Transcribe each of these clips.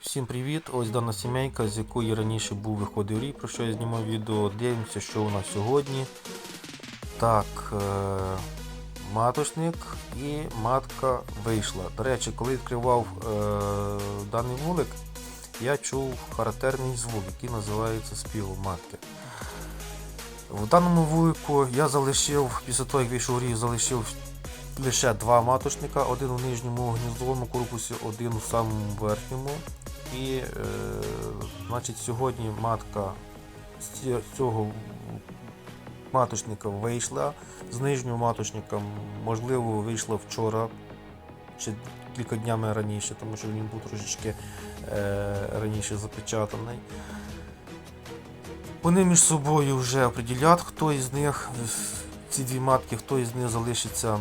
Всім привіт! Ось дана сімейка, з якої раніше був виходив рій, про що я знімав відео. Дивимося, що у нас сьогодні. Так, е- маточник і матка вийшла. До речі, коли відкривав е- даний вулик, я чув характерний звук, який називається спів матки. В даному вулику я залишив, після того як вийшов рій, залишив лише два маточника, один у нижньому гніздовому корпусі, один у самому верхньому. І е, значить, сьогодні матка з цього маточника вийшла. З нижнього маточника, можливо, вийшла вчора чи кілька днями раніше, тому що він був трошечки е, раніше запечатаний. Вони між собою вже определять, хто із них, ці дві матки, хто із них залишиться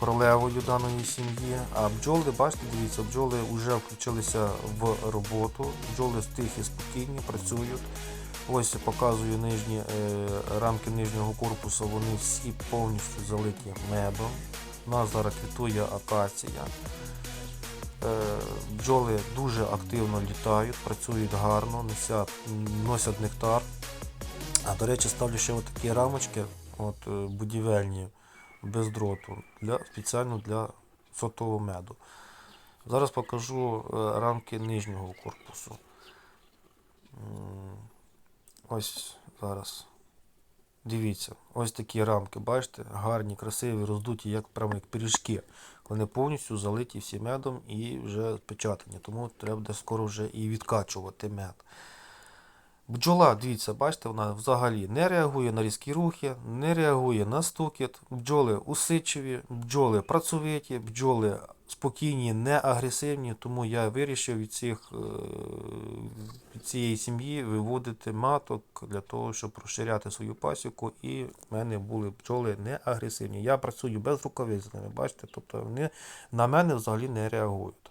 королевою даної сім'ї. А бджоли, бачите, дивіться, бджоли вже включилися в роботу. Бджоли тихі, спокійні, працюють. Ось я показую нижні е, рамки нижнього корпусу, вони всі повністю залиті медом. У нас зараз квітує акація. Е, бджоли дуже активно літають, працюють гарно, носять, носять нектар. А до речі, ставлю ще такі рамочки от, е, будівельні без дроту для, спеціально для сотового меду. Зараз покажу е, рамки нижнього корпусу. Ось зараз. Дивіться, ось такі рамки, бачите, гарні, красиві, роздуті, як прямо як пиріжки. Вони повністю залиті всі медом і вже печатані. Тому треба скоро вже і відкачувати мед. Бджола, дивіться, бачите, вона взагалі не реагує на різкі рухи, не реагує на стукіт. Бджоли усидчиві, бджоли працьовиті, бджоли спокійні, не агресивні. Тому я вирішив від, цих, е, від цієї сім'ї виводити маток для того, щоб розширяти свою пасіку. І в мене були бджоли не агресивні. Я працюю без рукавиць з ними, бачите, тобто вони на мене взагалі не реагують.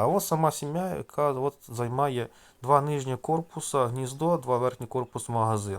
А ось сама сім'я, яка от займає два нижні корпуса, гніздо, два верхні корпус магазин.